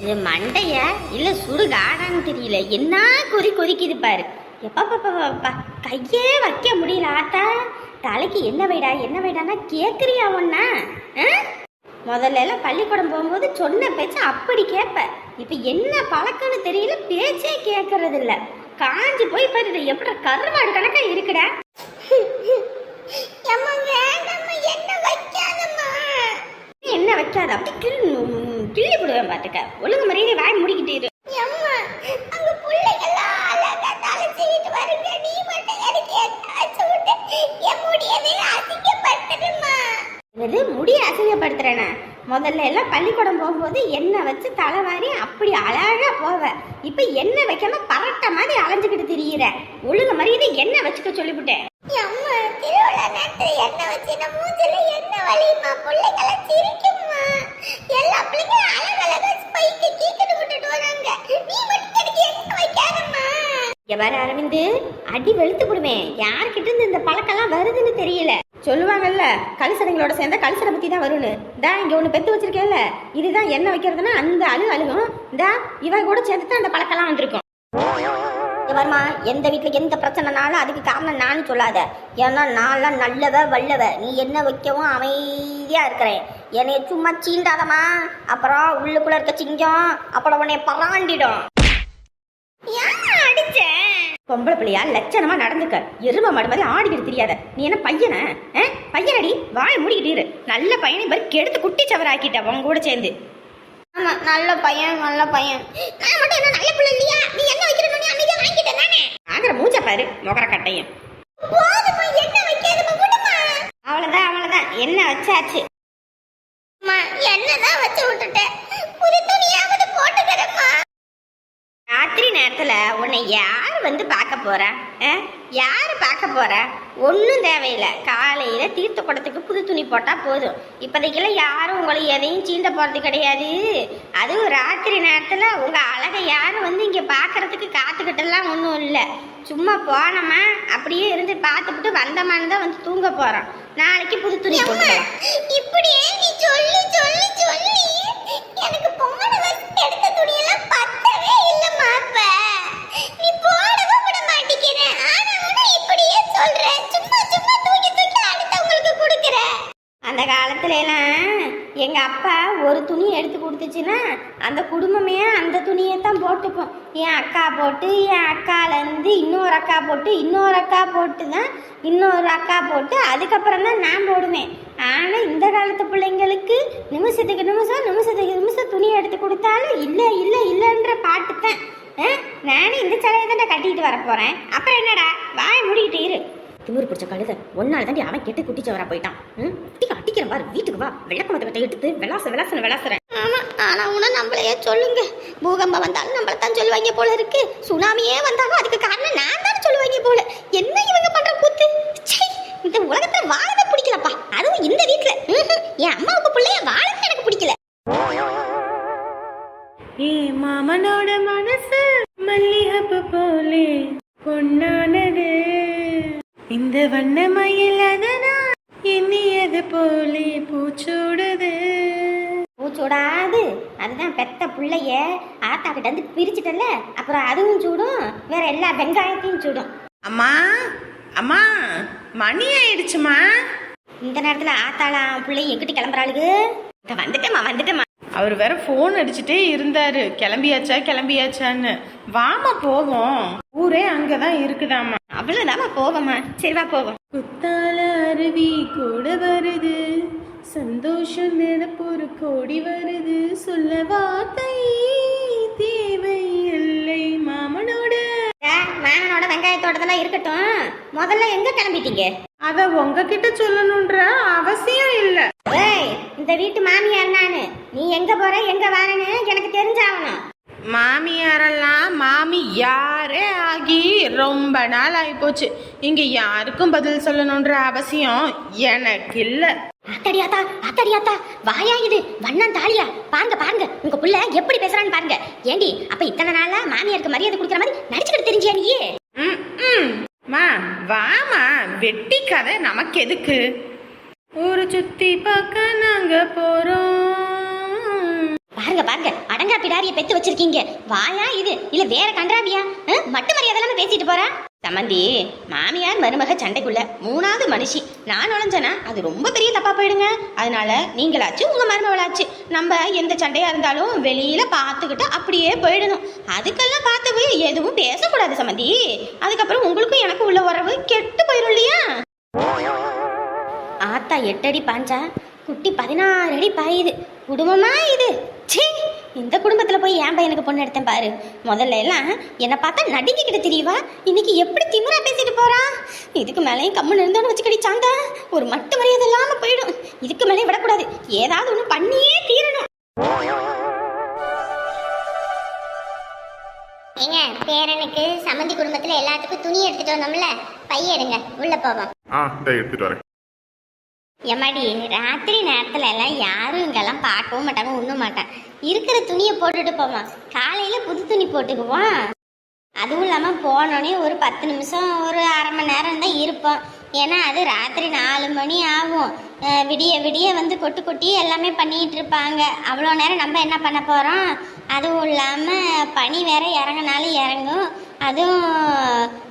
இது மண்டையா இல்லை சுடுகாடான்னு தெரியல. என்ன கொதி கொதிக்குது பாரு. எப்பா பாப்பா பாப்பா கையே வைக்க முடியல ஆத்தா. தலைக்கு என்ன வைடா என்ன வைடானா கேட்குறியா ஒன்னா முதல்ல எல்லாம் பள்ளிக்கூடம் போகும்போது சொன்ன பேச்சு அப்படி கேட்ப இப்ப என்ன பழக்கம்னு தெரியல பேச்சே கேட்கறது இல்ல காஞ்சி போய் பாரு எப்படி கருவாடு கணக்கா இருக்குடா? வைக்காத அப்படி கிள்ளி கிள்ளி போடுவேன் பாத்துக்க ஒழுங்கு மரியாதை வாய் முடிக்கிட்டு இரு. என்னது? முடிய அசிங்கப்படுத்துறேனா? முதல்ல எல்லாம் பள்ளிக்கூடம் போகும்போது எண்ணெய் வச்சு தலைவாரி அப்படி அழகா போவ. இப்ப எண்ணெய் வைக்காம பரட்ட மாதிரி அலைஞ்சுக்கிட்டு திரியிற. ஒழுங்கு மரியாதை எண்ணெய் வச்சுக்க சொல்லிவிட்டேன். இங்க வர அரவிந்து அடி வெளுத்து விடுவேன் யார்கிட்ட இருந்து இந்த பழக்கம்லாம் வருதுன்னு தெரியல. சொல்லுவாங்கல்ல கலிசடைங்களோட சேர்ந்த கலிசடை பத்தி தான் வரும்னு. இந்தா இங்க ஒண்ணு பெத்து வச்சிருக்கேன்ல. இதுதான் என்ன வைக்கிறதுன்னா அந்த அழு அழுகும். இந்தா இவ கூட சேர்ந்து தான் அந்த பழக்கம்லாம் வந்திருக்கும். இங்க வருமா? எந்த வீட்டுல எந்த பிரச்சனைனாலும் அதுக்கு காரணம் நான் சொல்லாத. ஏன்னா நான்லாம் நல்லவ வல்லவ. நீ என்ன வைக்கவும் அமைதியா இருக்கிறேன். என்னை சும்மா சீண்டாதம்மா. அப்புறம் உள்ளுக்குள்ள இருக்க சிங்கம் அப்புறம் உன்னை பராண்டிடும். பொம்பளை பிள்ளையா லட்சணமா நடந்துக்க. எரும மாடு மாதிரி ஆடிக்கிட்டு தெரியாத. நீ என்ன பையனை? பையனடி? வாய மூடிக்கிட்டு இரு. நல்ல பையனை மாதிரி கெடுத்து குட்டி சவராக்கிட்ட உங்க கூட சேர்ந்து. ஆமா நல்ல பையன் நல்ல பையன். நான் மட்டும் என்ன நல்ல பிள்ளை இல்லையா? நீ என்ன வைக்கிறேன்னு அமைதியா வாங்கிட்டேன் நானே ஆகிற மூச்ச பாரு முகர கட்டையும் அவ்வளவுதான் அவ்வளவுதான். என்ன வச்சாச்சு? என்னதான் வச்சு விட்டுட்டேன் புது துணியாவது போட்டுக்கிறேம்மா. ராத்திரி நேரத்துல உன்னை யார் வந்து பார்க்க அஹ்? யார் பார்க்க போறா? ஒன்றும் தேவையில்லை. காலையில தீர்த்த குடத்துக்கு புது துணி போட்டா போதும். இப்போதைக்கெல்லாம் யாரும் உங்களை எதையும் சீண்ட போறது கிடையாது. அதுவும் ராத்திரி நேரத்துல உங்க அழகை யாரும் வந்து இங்க பார்க்கறதுக்கு காத்துக்கிட்டெல்லாம் ஒன்றும் இல்லை. சும்மா போனோமா? அப்படியே இருந்து பார்த்துக்கிட்டு வந்தமான்னு தான் வந்து தூங்க போறோம். நாளைக்கு புது துணி இப்படியே நீ சொல்லி சொல்லி சொல்லி. எனக்கு போன வருஷம் எடுத்த துணியெல்லாம் பத்தவே நீ போடவே விட மாட்டேங்கிற ஆனா இப்படியே சொல்ற. சும்மா சும்மா தூக்கி தூக்கி அடுத்தவங்களுக்கு கொடுக்குற. அந்த காலத்துல எல்லாம் எங்க அப்பா ஒரு துணி எடுத்து கொடுத்துச்சுன்னா அந்த குடும்பமே அந்த துணியை தான் போட்டுக்கும். என் அக்கா போட்டு என் அக்காலேருந்து இன்னொரு அக்கா போட்டு இன்னொரு அக்கா போட்டு தான் இன்னொரு அக்கா போட்டு அதுக்கப்புறம் தான் நான் போடுவேன். ஆனால் இந்த காலத்து பிள்ளைங்களுக்கு நிமிஷத்துக்கு நிமிஷம் நிமிஷத்துக்கு நிமிஷம் துணி எடுத்து கொடுத்தாலும் இல்லை இல்லை இல்லைன்ற பாட்டு தான் நானும் இந்த சிலையை தான் கட்டிட்டு வர போகிறேன் அப்புறம் என்னடா? வாய் மூடிக்கிட்டு இரு. திமிரு பிடிச்ச கழுத ஒன்னால தாண்டி அவன் கெட்டு குட்டிச்சவரா போயிட்டான். ம்? அட்டிக்க அட்டிக்கிறேன் பாரு வீட்டுக்கு வா. விளக்கமத்தை எடுத்து விளாச விளாசன விளாசுறேன் ஆமா ஆனா உன நம்மளையே சொல்லுங்க. பூகம்பம் வந்தாலும் நம்மள தான் சொல்லுவாங்க போல இருக்கு. சுனாமியே வந்தாலும் அதுக்கு காரணம் நான் தான் சொல்லுவாங்க போல. என்ன இவங்க பண்ற கூத்து? ச்சை, இந்த உலகத்துல வாழவே பிடிக்கலப்பா ஆத்தா கிட்ட இருந்து பிரிச்சுட்டல அப்புறம் அதுவும் சூடும் வேற எல்லா வெங்காயத்தையும் சூடும். அம்மா அம்மா மணி ஆயிடுச்சுமா இந்த நேரத்துல ஆத்தாளாம் பிள்ளைய எங்கிட்டு கிளம்புறாளுக்கு? இங்க வந்துட்டேம்மா வந்துட்டேம்மா. அவர் வேற ஃபோன் அடிச்சுட்டே இருந்தாரு. கிளம்பியாச்சா கிளம்பியாச்சான்னு. வாமா போவோம். ஊரே அங்கதான் இருக்குதாமா அவ்வளவுதாம்மா போவோம்மா. சரி வா போவோம். குத்தால அருவி கூட வருது. சந்தோஷம் நினப்பு ஒரு கோடி வருது. சொல்ல வார்த்தை தேவை இல்லை மாமனோட மாமனோட வெங்காயத்தோட்டத்தெல்லாம் இருக்கட்டும். முதல்ல எங்க கிளம்பிட்டீங்க? அத உங்ககிட்ட சொல்லணுன்ற அவசியம் இல்ல. ஏய் இந்த வீட்டு மாமியார் நானு. நீ எங்க போற எங்க வரேன்னு எனக்கு தெரிஞ்சாகணும். மாமியாரெல்லாம் மாமி யாரே ஆகி ரொம்ப நாள் ஆயிப்போச்சு இங்க யாருக்கும் பதில் சொல்லணுன்ற அவசியம் எனக்கு இல்ல அத்தடியாத்தா அத்தடியாத்தா வாயா இது வண்ணன் தாலியா பாருங்க பாருங்க உங்க புள்ள எப்படி பேசுறான்னு பாருங்க. ஏண்டி அப்ப இத்தனை நாளா மாமியாருக்கு மரியாதை கொடுக்குற மாதிரி நடிச்சுக்கிட்டு தெரிஞ்சியா நீ ம், ம். மா வாமா வெட்டி கதை நமக்கு எதுக்கு? ஊரு சுத்தி பார்க்க நாங்க போறோம். பாருங்க பாருங்க அடங்க பிடாரிய பெத்து வச்சிருக்கீங்க. வாயா இது? இல்ல வேற கன்றாவியா மட்டு மரியாதை இல்லாம பேசிட்டு போறா? சமந்தி மாமியார் மருமக சண்டைக்குள்ள மூணாவது மனுஷி. நான் நுழைஞ்சேனா? அது ரொம்ப பெரிய தப்பா போயிடுங்க. அதனால நீங்களாச்சு உங்க மருமவளாச்சு நம்ம எந்த சண்டையா இருந்தாலும் வெளியில பார்த்துக்கிட்டு அப்படியே போயிடணும். அதுக்கெல்லாம் பார்த்து போய் எதுவும் பேசக்கூடாது சமந்தி. அதுக்கப்புறம் உங்களுக்கும் எனக்கும் உள்ள உறவு கெட்டு போயிடும் இல்லையா? ஆத்தா எட்டடி பாஞ்சா குட்டி பதினாறு அடி பாயுது. குடும்பமா இது? ச்சீ! இந்த குடும்பத்துல போய் ஏன் பையனுக்கு பொண்ணு எடுத்தேன் பாரு. முதல்ல எல்லாம் என்னை பார்த்தா நடுங்கிக்கிட்டு தெரியவா இன்னைக்கு எப்படி திமிரா பேசிட்டு போறா? இதுக்கு மேலேயும் கம்முன்னு இருந்தோன்னு வச்சுக்கடி சாந்தா. ஒரு மட்டு மரியாதை இல்லாம போயிடும். இதுக்கு மேலே விடக்கூடாது. ஏதாவது ஒண்ணு பண்ணியே தீரணும். ஏங்க பேரனுக்கு சம்மந்தி குடும்பத்துல எல்லாத்துக்கும் துணி எடுத்துட்டு வந்தோம்ல? பைய எடுங்க. உள்ள போவோம். ஆ எடுத்துட்டு வரேன். எம்மாடி ராத்திரி நேரத்துல எல்லாம் யாரும் இங்கெல்லாம் பார்க்கவும் மாட்டாங்க ஒண்ணும் மாட்டாங்க. இருக்கிற துணியை போட்டுட்டு போவான் காலையில புது துணி போட்டுக்குவோம். அதுவும் இல்லாம போனோடனே ஒரு பத்து நிமிஷம் ஒரு அரை மணி நேரம் தான் இருப்போம். ஏன்னா அது ராத்திரி நாலு மணி ஆகும். விடிய விடிய வந்து கொட்டு கொட்டி எல்லாமே பண்ணிட்டு இருப்பாங்க. அவ்வளோ நேரம் நம்ம என்ன பண்ண போறோம்? அதுவும் இல்லாம பனி வேற இறங்கினாலும் இறங்கும். அதுவும்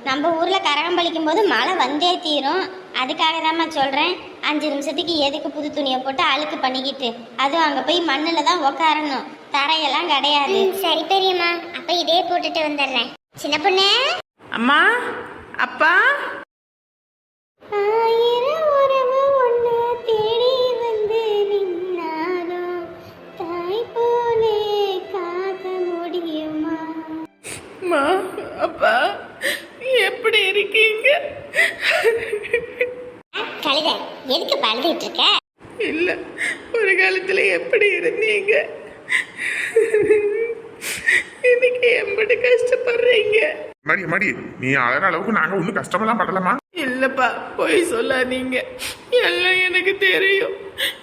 நம்ம ஊர்ல கரகம் பழிக்கும் போது மழை வந்தே தீரும். அதுக்காக தாம்மா சொல்றேன். அஞ்சு நிமிஷத்துக்கு எதுக்கு புது துணியை போட்டு அழுக்கு பண்ணிக்கிட்டு? அதுவும் அங்க போய் மண்ணுல தான் உக்காரணும். தரையெல்லாம் கிடையாது. சரி பெரியம்மா. அப்ப இதே போட்டுட்டு வந்துடுறேன். சின்ன பொண்ணு? அம்மா அப்பா? அப்பா எப்படி இருக்கீங்க கழுத எதுக்கு பழுதுட்டு இருக்க? இல்ல ஒரு காலத்துல எப்படி இருந்தீங்க? இன்னைக்கு எப்படி கஷ்டப்படுறீங்க. மடி மடி நீ அழற அளவுக்கு நாங்க ஒன்றும் கஷ்டமெல்லாம் படலமா இல்லப்பா பொய் சொல்லாதீங்க. எல்லாம் எனக்கு தெரியும்.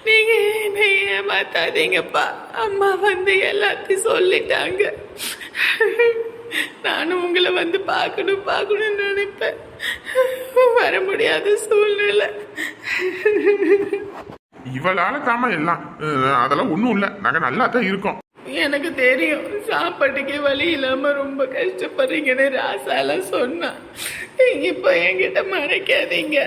நீங்க என்னை ஏமாத்தாதீங்கப்பா. அம்மா வந்து எல்லாத்தையும் சொல்லிட்டாங்க. நானும் உங்களை வந்து பார்க்கணும் பார்க்கணும்னு நினைப்பேன். வர முடியாத சூழ்நிலை. இவளால தாம எல்லாம். அதெல்லாம் ஒன்றும் இல்லை. நாங்க நல்லா தான் இருக்கோம். எனக்கு தெரியும். சாப்பாட்டுக்கே வழி இல்லாம ரொம்ப கஷ்டப்படுறீங்கன்னு ராசாலாம் சொன்னா. இப்போ என்கிட்ட மறைக்காதீங்க.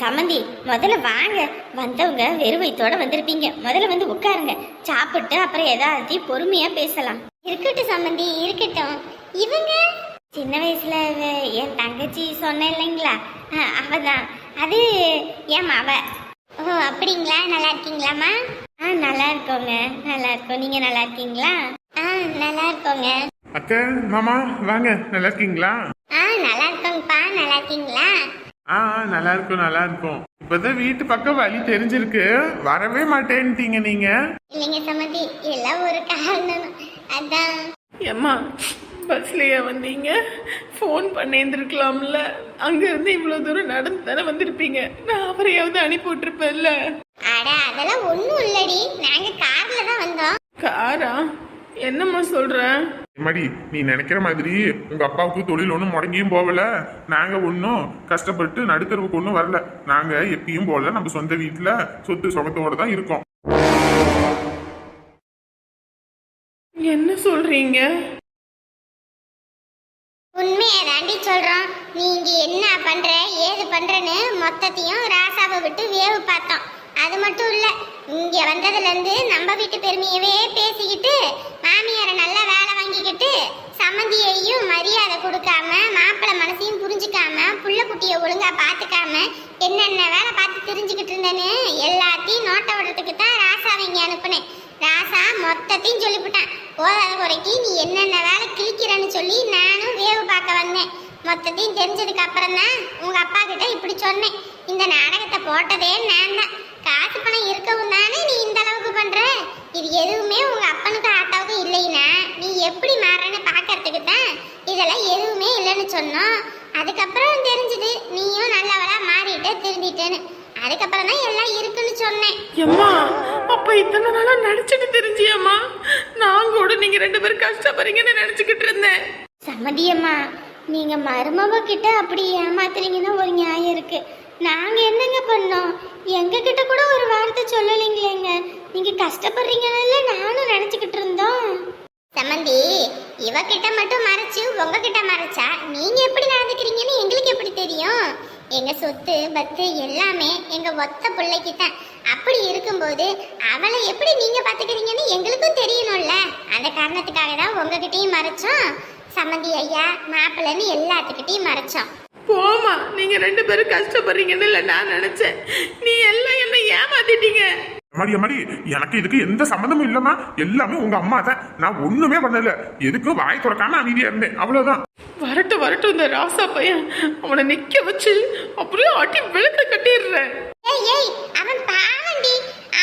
சம்மந்தி முதல்ல வாங்க. வந்தவங்க வெறும் வயித்தோட வந்திருப்பீங்க. முதல்ல வந்து உட்காருங்க. சாப்பிட்டு அப்புறம் ஏதாவது பொறுமையா பேசலாம். இருக்கட்டும் சம்மந்தி இருக்கட்டும். இவங்க சின்ன வயசுல அவ- என் தங்கச்சி சொன்னேன் இல்லைங்களா? அஹ், அவதான். அது என் அவ ஓ அப்படிங்களா? நல்லா இருக்கீங்களாம்மா? ஆ நல்லா இருக்கோங்க. நல்லா இருக்கோம். நீங்க நல்லா இருக்கீங்களா? ஆ நல்லா இருக்கோங்க. அத்தை மாமா வாங்க. நல்லா இருக்கீங்களா? ஆ நல்லா இருக்கோங்கப்பா. நல்லா இருக்கீங்களா? ஆ ஆ, நல்லா இருக்கும் நல்லா இருக்கும். இப்பதான் வீட்டு பக்கம் வழி தெரிஞ்சிருக்கு. வரவே மாட்டேன்ட்டீங்க நீங்க. இல்லைங்க சம்மந்தி எல்லாம் ஒரு காரணம். அதான். ஏம்மா பஸ்லயா வந்தீங்க. ஃபோன் பண்ணியிருந்துருக்கலாம்ல. அங்க இருந்து இவ்வளவு தூரம் நடந்து தானே வந்திருப்பீங்க. நான் அவரையாவது அனுப்பி விட்டுருப்பேன்ல அட அதெல்லாம் ஒன்றும் இல்லடி. நாங்க கார்ல தான் வந்தோம். காரா? என்னம்மா சொல்ற? மடி நீ நினைக்கிற மாதிரி உங்க அப்பாவுக்கு தொழில் ஒன்றும் முடங்கியும் போகல. நாங்க ஒன்றும் கஷ்டப்பட்டு நடுத்தருவுக்கு ஒன்றும் வரல. நாங்க எப்பயும் போல நம்ம சொந்த வீட்டுல சொத்து சுகத்தோட தான் இருக்கோம். என்ன சொல்றீங்க? உண்மையை தாண்டி சொல்கிறோம் நீ என்ன பண்ற ஏது பண்றன்னு மொத்தத்தையும் ராசாவை விட்டு வேவு பார்த்தோம். அது மட்டும் இல்லை இங்க வந்ததுலேருந்து நம்ம வீட்டு பெருமையவே பேசிக்கிட்டு மாமியாரை நல்லா வேலை வாங்கிக்கிட்டு சம்மந்தியையும் மரியாதை கொடுக்காம மாப்பிள்ளை மனசையும் புரிஞ்சுக்காம புள்ள குட்டியை ஒழுங்கா பார்த்துக்காம என்னென்ன வேலை பார்த்து தெரிஞ்சுக்கிட்டு இருந்தேன்னு எல்லாத்தையும் நோட்டை விடுறதுக்கு தான் ராசாவை இங்கே அனுப்புனேன். ராசா மொத்தத்தையும் சொல்லிவிட்டான். ஓரளவு குறைக்கு நீ என்னென்ன வேலை கிழிக்கிறன்னு சொல்லி நானும் வேவு பார்க்க வந்தேன். மொத்தத்தையும் தெரிஞ்சதுக்கு அப்புறம் தான் உங்கள் அப்பா கிட்ட இப்படி சொன்னேன். இந்த நாடகத்தை போட்டதே நான் தான். காசு பணம் இருக்கவும் தானே நீ இந்த அளவுக்கு பண்ணுற இது எதுவுமே உங்கள் அப்பனுக்கு ஆட்டாவுக்கு இல்லைன்னா நீ எப்படி மாறன்னு பார்க்கறதுக்கு தான் இதெல்லாம் எதுவுமே இல்லைன்னு சொன்னோம். அதுக்கப்புறம் தெரிஞ்சது நீயும் நல்லவளா மாறிட்டு திருந்திட்டேன்னு அதுக்கப்புறம் தான் எல்லாம் இருக்குன்னு சொன்னேன். எம்மா அப்ப இத்தனை நாளா நடிச்சிட்டு தெரிஞ்சியம்மா? நான் கூட நீங்க ரெண்டு பேரும் கஷ்டப்படுறீங்கன்னு நினைச்சுக்கிட்டு இருந்தேன். சம்மதியம்மா நீங்க மருமவ கிட்ட அப்படி ஏமாத்துறீங்கன்னா ஒரு நியாயம் இருக்கு. நாங்க என்னங்க பண்ணோம்? எங்க கிட்ட கூட ஒரு வார்த்தை சொல்லலைங்களேங்க. நீங்க கஷ்டப்படுறீங்கன்னு நானும் நினைச்சுக்கிட்டு இருந்தோம். சம்மந்தி இவகிட்ட மட்டும் மறைச்சு உங்ககிட்ட மறைச்சா நீங்க எப்படி நடந்துக்கிறீங்கன்னு எங்களுக்கு எப்படி தெரியும்? எங்க சொத்து பத்து எல்லாமே எங்க ஒத்த பிள்ளைக்கு தான் அப்படி இருக்கும்போது அவளை எப்படி நீங்க பாத்துக்கிறீங்கன்னு எங்களுக்கும் தெரியணும்ல. அந்த காரணத்துக்காக தான் உங்ககிட்டயும் மறைச்சோம். சம்மந்தி ஐயா மாப்பிள்ளைன்னு எல்லாத்துக்கிட்டையும் மறைச்சோம். போமா நீங்க ரெண்டு பேரும் கஷ்டப்படுறீங்கன்னு இல்ல நான் நினைச்சேன். நீ எல்லாம் என்ன ஏமாத்திட்டீங்க. அம்மாடி அம்மாடி எனக்கு இதுக்கு எந்த சம்மந்தமும் இல்லம்மா. எல்லாமே உங்க அம்மா தான் நான் ஒண்ணுமே பண்ணல. எதுக்கும் வாய் திறக்காம அமைதியா இருந்தேன். அவ்வளவுதான். வரட்டும் வரட்டும் இந்த ராசா பையன். அவனை நிக்க வச்சு அப்படியே அடி வெளுத்து கட்டிடுறேன். ஏய் ஏய் அவன் பாவண்டி.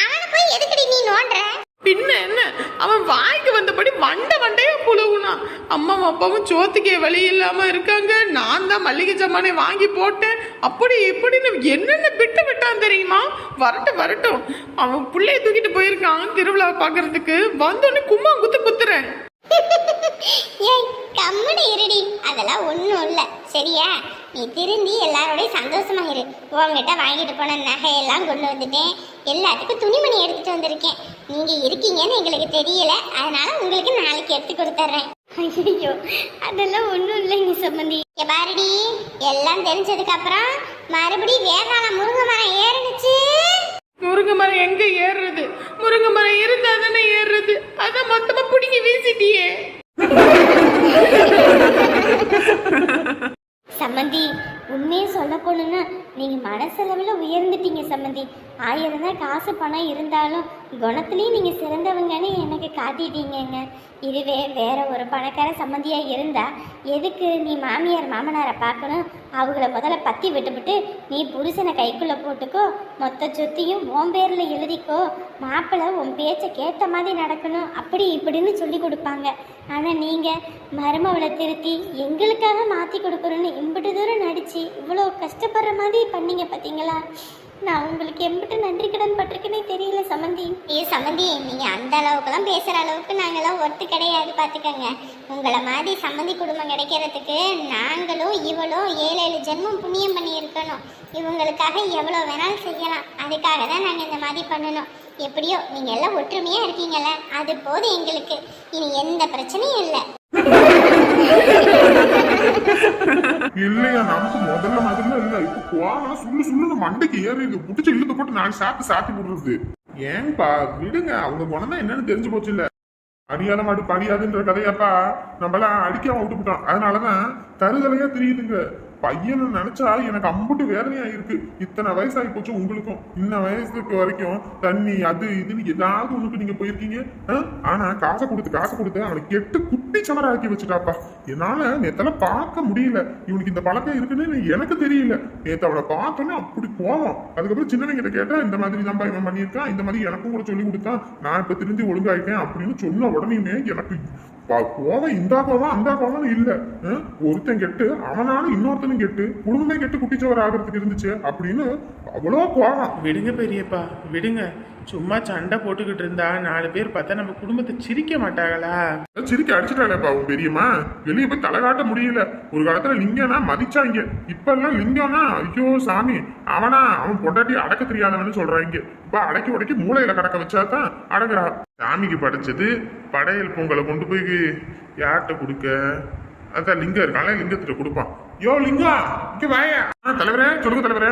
அவனை போய் எதுக்குடி நீ நோண்டுற? பின்ன என்ன? அவன் வாய்க்கு வந்தபடி வண்டை வண்டையா புழுவுனான் அம்மாவும் அப்பாவும் சோத்துக்கே வழி இல்லாம இருக்காங்க. நான் தான் மல்லிகை ஜாமானை வாங்கி போட்டேன். அப்படி இப்படின்னு என்னென்ன பிட்டு விட்டான் தெரியுமா? வரட்டும் வரட்டும். அவன் பிள்ளைய தூக்கிட்டு போயிருக்கான் திருவிழா பாக்குறதுக்கு வந்தோடனே கும்மா குத்து குத்துறேன். ஏய் கம்முனு இருடி. அதெல்லாம் ஒன்றும் இல்லை. சரியா? நீ திருந்தி எல்லாரோடையும் சந்தோஷமாக இரு. உங்ககிட்ட வாங்கிட்டு போன நகையெல்லாம் கொண்டு வந்துட்டேன். எல்லாத்துக்கும் துணிமணி எடுத்துட்டு வந்திருக்கேன். நீங்க இருக்கீங்கன்னு எங்களுக்கு தெரியல. அதனால உங்களுக்கு நாளைக்கு எடுத்து கொடுத்துட்றேன் ஐயோ அதெல்லாம் ஒன்றும் இல்லைங்க சம்மந்தி. இங்க பாருடி எல்லாம் தெரிஞ்சதுக்கப்புறம் மறுபடியும் வேதாள முருங்கை மரம் ஏறுனுச்சு. முருங்கை மரம் எங்க ஏறுறது? முருங்கை மரம் இருந்தா தானே ஏறுறது? அதான் மொத்தமா பிடிங்கி வீசிட்டியே. சம்மந்தி உண்மையை சொல்ல போகணுன்னா நீங்கள் மனசளவில் உயர்ந்துட்டீங்க சம்மந்தி ஆயிரம் தான் காசு பணம் இருந்தாலும் குணத்துலேயும் நீங்கள் சிறந்தவங்கன்னு எனக்கு காட்டிட்டீங்கங்க. இதுவே வேற ஒரு பணக்கார சம்மந்தியாக இருந்தால் எதுக்கு நீ மாமியார் மாமனாரை பார்க்கணும்? அவங்கள முதல்ல பற்றி விட்டுவிட்டு நீ புருஷனை கைக்குள்ளே போட்டுக்கோ. மொத்த சொத்தையும் உன் பேரில் எழுதிக்கோ. மாப்பிள்ளை உன் பேச்சை கேட்ட மாதிரி நடக்கணும். அப்படி இப்படின்னு சொல்லி கொடுப்பாங்க. ஆனால் நீங்கள் மருமவளை திருத்தி எங்களுக்காக மாற்றி கொடுக்குறோன்னு இம்பிட்டு தூரம் நடிச்சு இவ்வளோ கஷ்டப்படுற மாதிரி பண்ணீங்க பார்த்தீங்களா? நான் உங்களுக்கு எம்பிட்டு நன்றி கடன் பட்டிருக்கேனே தெரியல சமந்தி. ஏ சமந்தி நீங்கள் அந்த அளவுக்குலாம் பேசுகிற அளவுக்கு நாங்களாம் ஒத்து கிடையாது பார்த்துக்கோங்க. உங்களை மாதிரி சம்மந்தி குடும்பம் கிடைக்கிறதுக்கு நாங்களும் இவளும் ஏழு ஏழு ஜென்மம் புண்ணியம் பண்ணி இருக்கணும் இவங்களுக்காக எவ்வளோ வேணாலும் செய்யலாம். அதுக்காக தான் நாங்கள் இந்த மாதிரி பண்ணணும். எப்படியோ நீங்கள் எல்லாம் ஒற்றுமையாக இருக்கீங்கள அது போதும் எங்களுக்கு. இனி எந்த பிரச்சனையும் இல்லை. இல்லையா? நமக்கு முதல்ல மாதிரிலாம் இல்ல. இப்ப கோவம் சுள்ளு சுள்ளுன்னு மண்டைக்கு ஏறிடுது புடிச்சு இழுத்து போட்டு நான் சாப்பிட்டு சாத்தி விடுறது. ஏன்பா? விடுங்க. அவங்க குணம் தான் என்னன்னு தெரிஞ்சு போச்சு இல்ல. அடியாத மாட்டு படியாதுன்ற கதையாப்பா. நம்மளாம் அடிக்காம விட்டுவிட்டோம் அதனாலதான் தருதலையா தெரியுதுங்க. பையனு நினைச்சா எனக்கு அம்புட்டு வேதனையா இருக்கு. இத்தனை வயசாகி போச்சு உங்களுக்கும். இன்ன வயசுக்கு வரைக்கும் தண்ணி அது இதுன்னு ஏதாவது ஒண்ணுக்கு நீங்க போயிருக்கீங்க? ஆனா காசை கொடுத்து காசை கொடுத்து அவனை கெட்டு குட்டி சமர ஆக்கி வச்சுட்டாப்பா. என்னால நேத்தெல்லாம் பார்க்க முடியல. இவனுக்கு இந்த பழக்கம் இருக்குன்னு எனக்கு தெரியல. நேத்து அவனை பார்த்தோன்னே அப்படி போவோம் அதுக்கப்புறம் சின்னவங்க கிட்ட கேட்டா இந்த மாதிரி தான் இவன் பண்ணியிருக்கான் இந்த மாதிரி எனக்கும் கூட சொல்லி கொடுத்தான். நான் இப்ப திருந்தி ஒழுங்காயிட்டேன் அப்படின்னு சொன்ன உடனேயுமே எனக்கு கோவம் இந்த கோவம் அந்த கோவம் இல்ல. ஒருத்தன் கெட்டு அவனாலும் இன்னொருத்தனும் கெட்டு குடும்பமே கெட்டு குட்டிச்சவர் ஆகிறதுக்கு இருந்துச்சு அப்படின்னு அவ்வளோ கோவம். விடுங்க பெரியப்பா விடுங்க. சும்மா சண்டை போட்டுக்கிட்டு இருந்தா நாலு பேர் பார்த்தா நம்ம குடும்பத்தை சிரிக்க மாட்டாங்களா? சிரிக்க அடிச்சுட்டாளேப்பா உன் பெரியம்மா. வெளியே போய் தலை காட்ட முடியல. ஒரு காலத்துல லிங்கம்னா மதிச்சாங்க. இப்ப எல்லாம் லிங்கம்னா ஐயோ சாமி அவனா அவன் பொண்டாட்டி அடக்க தெரியாதவன்னு சொல்றாங்க. இப்ப அடக்கி உடக்கி மூளையில கடக்க வச்சாதான் அடங்குறா. சாமிக்கு படைச்சது படையல் பொங்கலை கொண்டு போய் யார்கிட்ட கொடுக்க? அதான் லிங்கம் இருக்கான்ல லிங்கத்திட்ட கொடுப்பான். யோ லிங்கம் இங்க வாயா. தலைவரே சொல்லுங்க தலைவரே.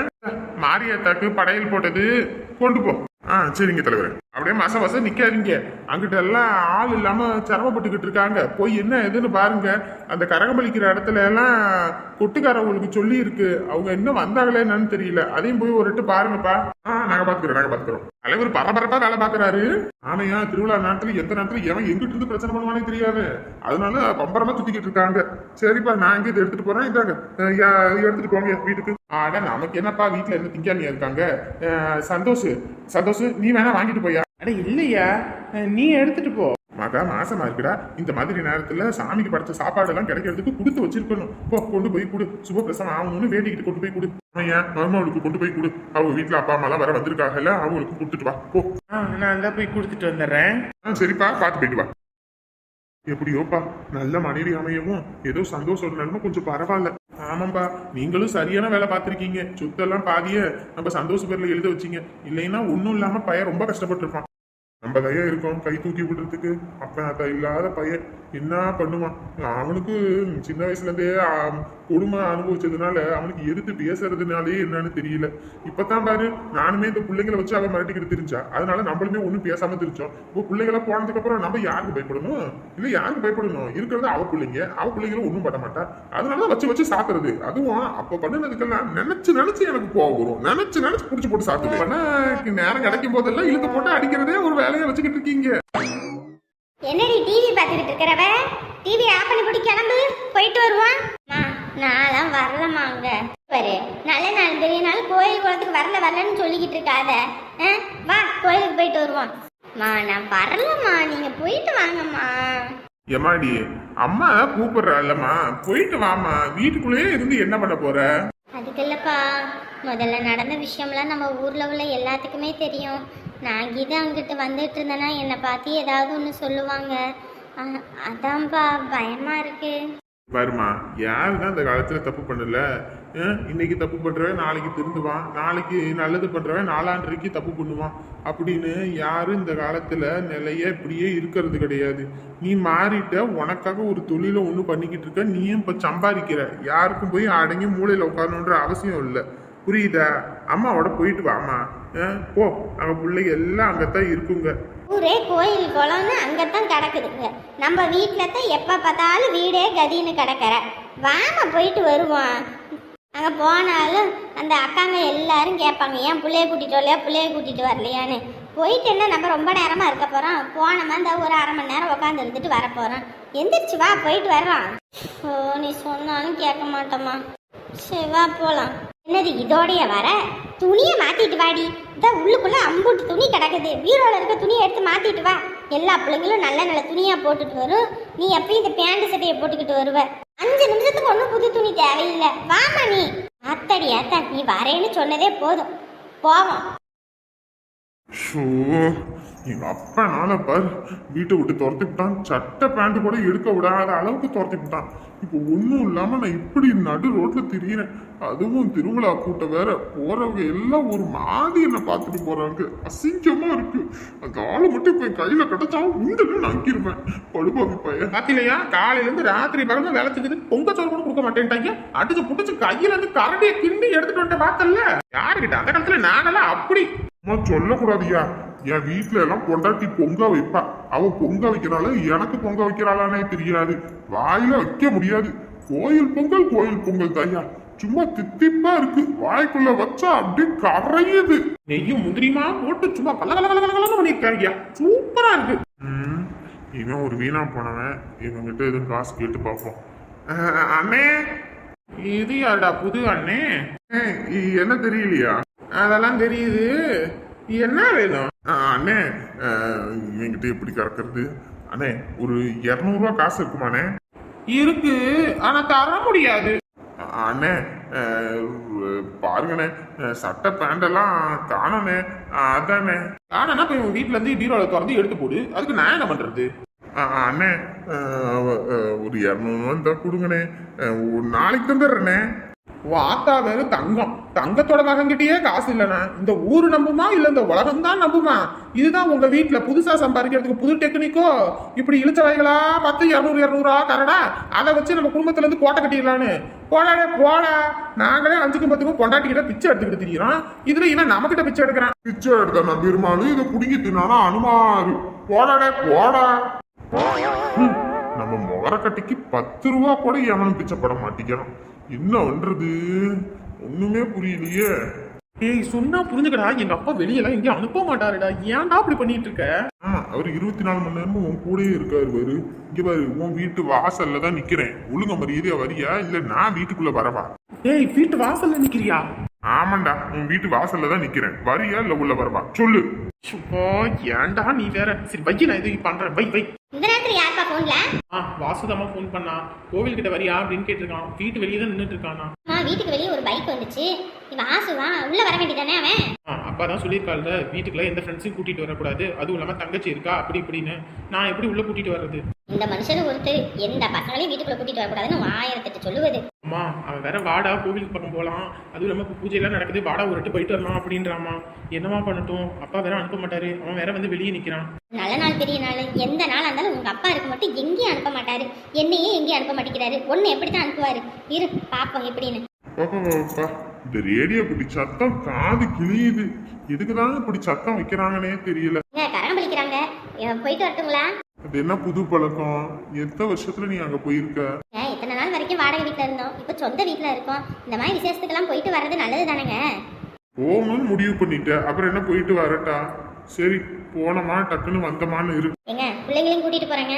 மாரியாத்தாக்கு படையல் போட்டது கொண்டு போ. ஆ சரிங்க தலைவர். அப்படியே மச மச நிக்காதீங்க. அங்கிட்ட எல்லாம் ஆள் இல்லாம சிரமப்பட்டுக்கிட்டு இருக்காங்க. போய் என்ன ஏதுன்னு பாருங்க. அந்த கரகம்பளிக்கிற இடத்துல எல்லாம் கொட்டுக்காரவங்களுக்கு சொல்லி இருக்கு அவங்க இன்னும் வந்தாங்களே என்னன்னு தெரியல. அதையும் போய் ஒரு பாருங்கப்பா. ஆ நாங்க பாத்துக்கிறோம் நாங்க பாத்துக்கிறோம். தலைவர் பரபரப்பா வேலை பாக்குறாரு ஆனையா திருவிழா நாட்டுல எந்த நாட்டுல எவன் எங்கிட்ட இருந்து பிரச்சனை பண்ணுவானே தெரியாது. அதனால பம்பரமா சுத்திக்கிட்டு இருக்காங்க. சரிப்பா நான் இங்க இதை எடுத்துட்டு போறேன். இதாங்க யா- எடுத்துட்டு போங்க வீட்டுக்கு. ஆனா நமக்கு என்னப்பா வீட்டுல இருந்து திங்காமியா இருக்காங்க? சந்தோஷ் சந்தோஷ் நீ வேணா வாங்கிட்டு போயா அட இல்லையா? நீ எடுத்துட்டு போ. மகா மாசமா இருக்குடா. இந்த மாதிரி நேரத்துல சாமிக்கு படைச்ச சாப்பாடு எல்லாம் கிடைக்கிறதுக்கு கொடுத்து வச்சிருக்கணும். போ கொண்டு போய் கொடு. சுபப்பிரசவம் ஆகணும்னு வேண்டிக்கிட்டு கொண்டு போய் கொடு. ஐயா மருமகளுக்கு கொண்டு போய் கொடு. அவங்க வீட்டுல அப்பா அம்மா எல்லாம் வர வந்திருக்காங்கல்ல அவங்களுக்கு கொடுத்துட்டு வா. போ. நான் தான் போய் கொடுத்துட்டு வந்துடுறேன் சரிப்பா பார்த்து போயிட்டு வா. எப்படியோப்பா நல்ல மனைவி அமையவும் ஏதோ சந்தோஷம் நிலைமை கொஞ்சம் பரவாயில்ல. ஆமாப்பா நீங்களும் சரியான வேலை பார்த்திருக்கீங்க. சொத்தெல்லாம் பாதிய நம்ம சந்தோஷ பேர்ல எழுத வச்சீங்க. இல்லைன்னா ஒன்றும் இல்லாம பையன் ரொம்ப கஷ்டப்பட்டு இருப்பான் நம்ம தையா இருக்கோம் கை தூக்கி விடுறதுக்கு அப்ப அத இல்லாத பையன் என்ன பண்ணுவான்? அவனுக்கு சின்ன வயசுலேருந்தே கொடுமை அனுபவிச்சதுனால அவனுக்கு எதிர்த்து பேசுறதுனாலே என்னன்னு தெரியல. இப்பதான் பாரு நானுமே இந்த பிள்ளைங்களை வச்சு அவன் மிரட்டிக்கிட்டு தெரிஞ்சா. அதனால நம்மளுமே ஒன்றும் பேசாம தெரிஞ்சோம். இப்போ பிள்ளைகளை போனதுக்கு அப்புறம் நம்ம யாருக்கு பயப்படணும்? இல்லை யாருக்கு பயப்படணும்? இருக்கிறது அவ பிள்ளைங்க. அவ பிள்ளைங்களும் ஒன்றும் பண்ண மாட்டா. அதனாலதான் வச்சு வச்சு சாப்பிடுறது அதுவும் அப்போ பண்ணினதுக்கெல்லாம் நினைச்சு நினைச்சு எனக்கு கோவம் வரும். நினைச்சு நினைச்சு பிடிச்சி போட்டு சாப்பிடுவேன் பண்ண நேரம் கிடைக்கும் போதெல்லாம் இழுத்து போட்டு அடிக்கிறதே ஒரு வேலையை வச்சுக்கிட்டு இருக்கீங்க. என்னடி டிவி பார்த்துக்கிட்டு இருக்கிறவ டிவி ஆஃப் பண்ணி போட்டு கிளம்பு. போயிட்டு வருவான். நான்லாம் வரலம்மா அங்க. பாரு நல்ல நாள் பெரிய நாள் கோயில் குளத்துக்கு வரல வரலன்னு சொல்லிக்கிட்டு இருக்காத. வா கோயிலுக்கு போயிட்டு வருவோம். மா நான் வரலம்மா. நீங்க போயிட்டு வாங்கம்மா. எம்மாடி அம்மா கூப்பிடுறாள்லம்மா போயிட்டு வாமா வீட்டுக்குள்ளேயே இருந்து என்ன பண்ண போற? அதுக்கு இல்லப்பா. முதல்ல நடந்த விஷயம்லாம் நம்ம ஊர்ல உள்ள எல்லாத்துக்குமே தெரியும். நான் கீதா அங்கிட்டு வந்துட்டு இருந்தேன்னா என்னை பார்த்து ஏதாவது ஒன்று சொல்லுவாங்க. அதான்ப்பா பயமா இருக்கு. வருமா யாரு தான் இந்த காலத்துல தப்பு பண்ணல? இன்னைக்கு தப்பு பண்றவன் நாளைக்கு திருந்துவான். நாளைக்கு நல்லது பண்றவன் நாளான்றைக்கு தப்பு பண்ணுவான். அப்படின்னு யாரும் இந்த காலத்துல நிலைய இப்படியே இருக்கிறது கிடையாது. நீ மாறிட்ட உனக்காக ஒரு தொழிலை ஒண்ணு பண்ணிக்கிட்டு இருக்க நீயும் இப்ப சம்பாதிக்கிற. யாருக்கும் போய் அடங்கி மூளையில உட்காரணுன்ற அவசியம் இல்லை. புரியுதா? அம்மாவோட போயிட்டு வாமா போ. அங்க பிள்ளைங்க எல்லாம் அங்கத்தான் இருக்குங்க. ஊரே கோயில் குளம்னு அங்கத்தான் கிடக்குதுங்க. நம்ம வீட்டில் தான் எப்போ பார்த்தாலும் வீடே கதின்னு கிடக்கிற. வாம போயிட்டு வருவோம். அங்கே போனாலும் அந்த அக்காங்க எல்லாரும் கேட்பாங்க ஏன் பிள்ளைய கூட்டிட்டு வரலையா? பிள்ளைய கூட்டிட்டு வரலையான்னு. போயிட்டு என்ன நம்ம ரொம்ப நேரமாக இருக்க போகிறோம் போனோமா இந்த ஒரு அரை மணி நேரம் உட்காந்து இருந்துட்டு வர போகிறோம் எந்திரிச்சு வா போயிட்டு வர்றோம். ஓ நீ சொன்னாலும் கேட்க மாட்டோமா சரி வா போகலாம் என்னது இதோடைய வர? துணியை மாத்திட்டு வாடி. இதான் உள்ளுக்குள்ள அம்புட்டு துணி கிடக்குது. பீரோல இருக்க துணியை எடுத்து மாத்திட்டு வா. எல்லா பிள்ளைங்களும் நல்ல நல்ல துணியா போட்டுட்டு வரும் நீ எப்பயும் இந்த பேண்ட் சட்டையை போட்டுக்கிட்டு வருவ. அஞ்சு நிமிஷத்துக்கு ஒன்றும் புது துணி தேவையில்லை. வாமா நீ. அத்தடி அத்தா நீ வரேன்னு சொன்னதே போதும். போவோம். ஷோ எங்க அப்பனால பார். வீட்டை விட்டு துரத்தி விட்டான். சட்டை பேண்ட் கூட எடுக்க விடாத அளவுக்கு துரத்தி விட்டான். இப்போ ஒன்றும் இல்லாமல் நான் இப்படி நடு ரோட்டில் திரியிறேன். அதுவும் திருவிழா கூட்டம் வேற. போகிறவங்க எல்லாம் ஒரு மாதிரி என்னை பார்த்துட்டு போகிறாங்க அசிங்கமாக இருக்கு. அந்த ஆளு மட்டும் இப்போ என் கையில உண்டுன்னு நான் அங்கிருவேன். படுபாவி பையன். பாத்தீங்களா காலையிலேருந்து ராத்திரி பகலும் வேலை செஞ்சது பொங்க சோறு கூட கொடுக்க மாட்டேன்ட்டாங்க. அடிச்சு புடிச்சு கையிலேருந்து கரண்டியை கிண்டி எடுத்துட்டு வந்துட்டு பார்த்தல யாருக்கிட்ட? அந்த காலத்தில் நானெல்லாம் அப்படி. அம்மா சொல்லக்கூடாதியா? என் வீட்ல எல்லாம் பொண்டாட்டி பொங்க வைப்பா. அவ பொங்க வைக்கிறாள எனக்கு பொங்க வைக்கிறாளானே தெரியாது. வாயில வைக்க முடியாது. கோயில் பொங்கல் கோயில் பொங்கல் தாயா சும்மா தித்திப்பா இருக்கு. வாய்க்குள்ள வச்சா அப்படியே கரையுது. நெய்யும் முந்திரியுமா போட்டு சும்மா கல கல கல கல கலன்னு பண்ணிருக்காங்க சூப்பரா இருக்கு. இவன் ஒரு வீணா போனவன். இவங்கிட்ட எதுவும் காசு கேட்டு பார்ப்போம். அண்ணே. இது யாருடா புது அண்ணே? என்ன தெரியலையா? அதெல்லாம் தெரியுது. என்ன வேணும்? அண்ணே இவங்கிட்ட எப்படி கறக்கிறது? அண்ணே ஒரு இரநூறுவா காசு இருக்குமாண்ணே? இருக்கு ஆனா தர முடியாது. அண்ணே பாருங்கண்ணே சட்டை பேண்ட் எல்லாம் காணோண்ணே அதானே ஆனா இப்ப இவன் வீட்டுல இருந்து பீரோல திறந்து எடுத்து போடு. அதுக்கு நான் என்ன பண்றது? அண்ணே ஒரு இரநூறுவா இருந்தா கொடுங்கண்ணே. ஒரு நாளைக்கு தந்துடுறேண்ணே. வாத்தா வேறு தங்கம். தங்கத்தோட மகன்கிட்டயே காசு இல்லைனா இந்த ஊர் நம்புமா இல்லை இந்த உலகம் தான் நம்புமா? இதுதான் உங்க வீட்டில் புதுசாக சம்பாதிக்கிறதுக்கு புது டெக்னிக்கோ? இப்படி இழுச்சவைகளா பத்து இரநூறு இரநூறா கரடா? அதை வச்சு நம்ம குடும்பத்துலேருந்து கோட்டை கட்டிடலான்னு. போடாடே போடா நாங்களே அஞ்சுக்கும் பத்துக்கும் பொண்டாட்டிகிட்ட பிச்சை எடுத்துக்கிட்டு திரியிறோம். இதுல இவன் நம்ம கிட்ட பிச்சை எடுக்கிறான். பிச்சை எடுத்த நான் இதை குடிங்கி தின்னானா அனுமாரு. போடாடே போடா நம்ம முகரக்கட்டிக்கு பத்து ரூபா கூட எவனும் பிச்சைப்பட மாட்டேங்கிறான் என்ன பண்றது? ஒண்ணுமே புரியலையே. ஏய் சொன்னா புரிஞ்சுக்கடா. எங்க அப்பா வெளியெல்லாம் எங்கேயும் அனுப்ப மாட்டாருடா. ஏன்டா அப்படி பண்ணிட்டு இருக்க? அவர் இருபத்தி நாலு மணி நேரமும் உன் கூடயே இருக்காரு பாரு. இங்க பாரு உன் வீட்டு வாசல்ல தான் நிக்கிறேன். ஒழுங்க மரியாதையா வரியா? இல்ல நான் வீட்டுக்குள்ள வரவா? ஏய் வீட்டு வாசல்ல நிக்கிறியா? ஆமாண்டா உன் வீட்டு வாசல்ல தான் நிக்கிறேன். வரியா இல்ல உள்ள வரவா? சொல்லு. சுப்பா ஏன்டா நீ வேற? சரி வை நான் இது பண்றேன். வை வை. இந்த நேரத்தில் யாருப்பா ஃபோன்ல ஆ வாசுதம்மா ஃபோன் பண்ணா. கோவில் கிட்ட வரியா அப்படின்னு கேட்டிருக்கான். வீட்டு வெளியே தான் நின்றுட்டு இருக்கானா? அம்மா வீட்டுக்கு வெளியே ஒரு பைக் வந்துச்சு. இவன் ஆசுவான் உள்ள வர வேண்டியதானே அவன்? அப்பா தான் சொல்லியிருக்காள்ல வீட்டுக்குள்ள எந்த ஃப்ரெண்ட்ஸையும் கூட்டிட்டு வரக்கூடாது. அதுவும் இல்லாம தங்கச்சி இருக்கா? அப்படி இப்படின்னு. நான் எப்படி உள்ள கூட்டிட்டு வர்றது? இந்த மனுஷனு ஒருத்தர் எந்த பசங்களையும் வீட்டுக்குள்ள கூட்டிட்டு வரக்கூடாதுன்னு ஆயிரத்தெட்டு சொல்லுவது. அம்மா அவன் வேற வாடா கோவிலுக்கு பக்கம் போகலாம் அதுவும் இல்லாமல் இப்போ பூஜையெல்லாம் நடக்குது வாடா ஒரு வாட்டி போயிட்டு வரலாம் அப்படின்றாமா என்னமா பண்ணட்டும்? அப்பா வேற அனுப்ப மாட்டாரு. அவன் வேற வந்து வெளியே நிற்கிறான் நல்ல நாள் பெரிய நாள். எந்த நாள் இருந்தாலும் உங்க அப்பா இருக்க மட்டும் எங்கேயும் அனுப்ப மாட்டாரு. என்னையே எங்கேயும் அனுப்ப மாட்டேங்கிறாரு. ஒன்னு எப்படித்தான் அனுப்புவாரு? இரு பாப்போம் எப்படின்னு. அப்பா, இந்த ரேடியோ இப்படி சத்தம் காது கிழியுது. எதுக்குதான் இப்படி சத்தம் வைக்கிறாங்கன்னே தெரியல. கரகம் பலிக்கிறாங்க ஏன் போயிட்டு வரட்டுங்களா? அது என்ன புது பழக்கம்? எத்தனை வருஷத்துல நீ அங்க போயிருக்க? ஏன் இத்தனை நாள் வரைக்கும் வாடகை வீட்டில் இருந்தோம். இப்போ சொந்த வீட்டில் இருக்கோம். இந்த மாதிரி விசேஷத்துக்கெல்லாம் போயிட்டு வர்றது நல்லது தானேங்க போகணும்னு முடிவு பண்ணிட்ட. அப்புறம் என்ன போயிட்டு வரட்டா? சரி போனமா டக்குன்னு வந்தமான்னு இருக்கு ஏங்க பிள்ளைங்களையும் கூட்டிட்டு போறேங்க.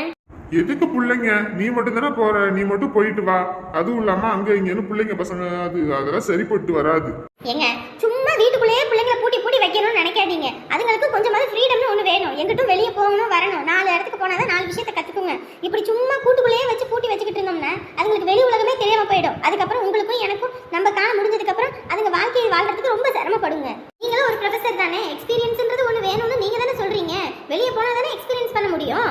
எதுக்கு பிள்ளைங்க? நீ மட்டும் தானே போற? நீ மட்டும் போயிட்டு வா. அதுவும் இல்லாம அங்க இங்கன்னு பிள்ளைங்க பசங்க அது அதெல்லாம் சரிப்பட்டு வராது. ஏங்க சும்மா வீட்டுக்குள்ளேயே பிள்ளைங்களை பூட்டி பூட்டி வைக்கணும்னு நினைக்காதீங்க. அதுங்களுக்கு கொஞ்சமாவது ஃப்ரீடம்னு ஒன்று வேணும். எங்கிட்டும் வெளியே போகணும் வரணும். நாலு இடத்துக்கு போனால் தான் நாலு விஷயத்த கற்றுக்குங்க இப்படி சும்மா கூட்டுக்குள்ளேயே வச்சு பூட்டி வச்சுக்கிட்டு இருந்தோம்னா அதுங்களுக்கு வெளி உலகமே தெரியாம போயிடும். அதுக்கப்புறம் உங்களுக்கும் எனக்கும் நம்ம காலம் முடிஞ்சதுக்கப்புறம் அதுங்க வாழ்க்கையை வாழ்றதுக்கு ரொம்ப சிரமப்படுங்க. நீங்களும் ஒரு ப்ரொஃபஸர் தானே? எக்ஸ்பீரியன்ஸ்ன்றது ஒன்று வேணும்னு நீங்கள் தானே சொல்கிறீங்க வெளியே போனால் தானே எக்ஸ்பீரியன்ஸ் பண்ண முடியும்?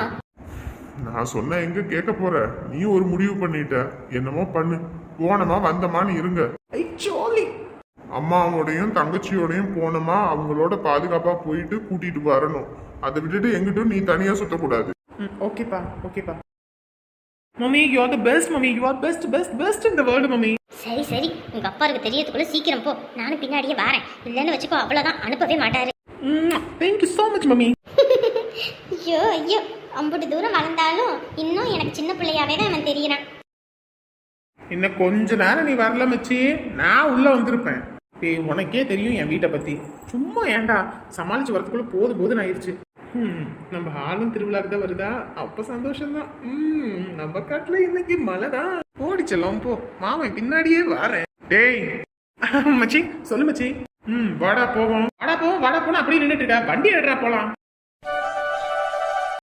நான் சொன்ன எங்க கேட்க போற? நீ ஒரு முடிவு பண்ணிட்ட. என்னமோ பண்ணு. போனமா வந்தமான்னு இருங்க. ஐ அம்மாவோடையும் தங்கச்சியோடையும் போனோமா அவங்களோட பாதுகாப்பா போயிட்டு கூட்டிட்டு வரணும். அதை விட்டுட்டு எங்கிட்டும் நீ தனியா சுத்தக்கூடாது. ம் ஓகேப்பா ஓகேப்பா. Mummy you are the best mummy. You are best best best இந்த வேர்ல்டு மம்மி. சரி சரி. உங்கள் அப்பா இருக்கு தெரியறதுக்குள்ள சீக்கிரம் போ. நானும் பின்னாடியே வரேன். இல்லைன்னு வச்சுக்கோ அவ்வளோதான் அனுப்பவே மாட்டாரு. Thank you so much mummy. ஐயோ ஐயோ. அம்புட்டு தூரம் வளர்ந்தாலும் இன்னும் எனக்கு சின்ன பிள்ளையாவே தான் அவன் தெரியறான். இன்னும் கொஞ்ச நேரம் நீ வரல மச்சி. நான் உள்ள வந்திருப்பேன். டேய் உனக்கே தெரியும் என் வீட்டை பத்தி. சும்மா ஏன்டா? சமாளிச்சு வரதுக்குள்ள போது போதுன்னு ஆயிடுச்சு. ம், நம்ம ஆளும் திருவிழாக்கு தான் வருதா? அப்ப சந்தோஷம்தான். ம் நம்ம காட்டுல இன்னைக்கு மழை தான் ஓடிச்சலாம் போ. மாமன் பின்னாடியே வரேன். டேய். மச்சி சொல்லு மச்சி. ம் வாடா போவோம். வாடா போவோம் வாடா போனா அப்படியே நின்றுட்டு இருக்க. வண்டி எடுறா போலாம்.